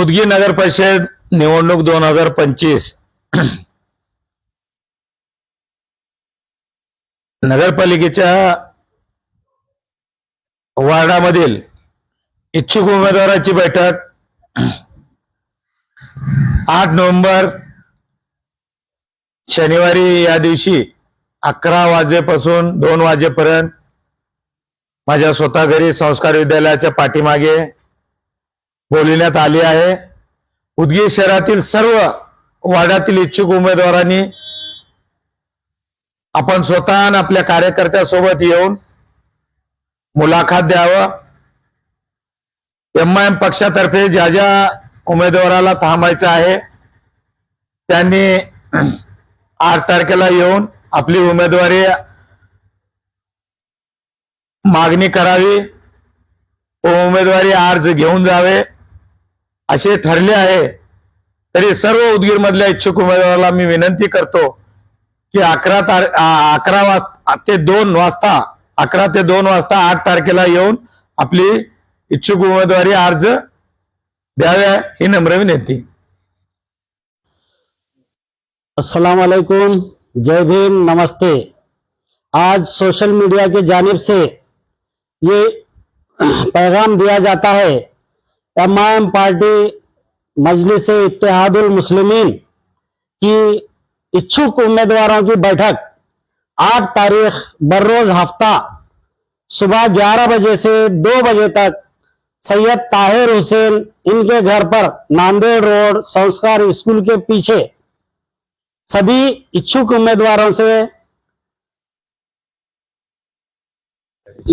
उदगी नगर परिषद निवडणूक दोन हजार पंचवीस. नगरपालिकेच्या वार्डामधील इच्छुक उमेदवाराची बैठक. आठ नोव्हेंबर शनिवारी या दिवशी अकरा वाजेपासून दोन वाजेपर्यंत माझ्या स्वतः घरी संस्कार विद्यालयाच्या पाठीमागे बोलविण्यात आली आहे. उदगीर शहरातील सर्व वार्डातील इच्छुक उमेदवारांनी आपण स्वतः आणि आपल्या कार्यकर्त्यासोबत येऊन मुलाखत द्यावं. एम आय एम पक्षातर्फे ज्या ज्या उमेदवाराला थांबायचं आहे त्यांनी आठ तारखेला येऊन आपली उमेदवारी मागणी करावी. उमेदवारी अर्ज घेऊन जावे. असे ठरले आहे. तरी सर्व उदगीर मधल्या इच्छुक उमेदवाराला मी विनंती करतो की अकरा तार अकरा वाजता ते दोन वाजता अकरा ते दोन वाजता आठ तारखेला येऊन आपली इच्छुक उमेदवारी अर्ज द्याव्या ही नम्र विनंती. अस्सलाम वालेकुम. जय भीम. नमस्ते. आज सोशल मीडिया के जानिब से ये पैगाम दिया जाता है। तमाम पार्टी मजलिस इतिहादुल मुस्लिमीन की इच्छुक उम्मीदवारों की बैठक आठ तारीख बरोज हफ्ता सुबह ग्यारह बजे से दो बजे तक सैयद ताहिर हुसैन इनके घर पर नांदेड़ रोड संस्कार स्कूल के पीछे सभी इच्छुक उम्मीदवारों से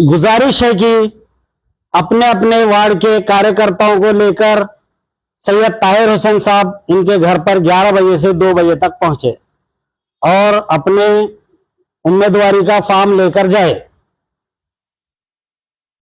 गुजारिश है कि अपने अपने वार्ड के कार्यकर्ताओं को लेकर सैयद ताहिर हुसैन साहब इनके घर पर 11 बजे से 2 बजे तक पहुँचे और अपने उम्मीदवारी का फॉर्म लेकर जाए।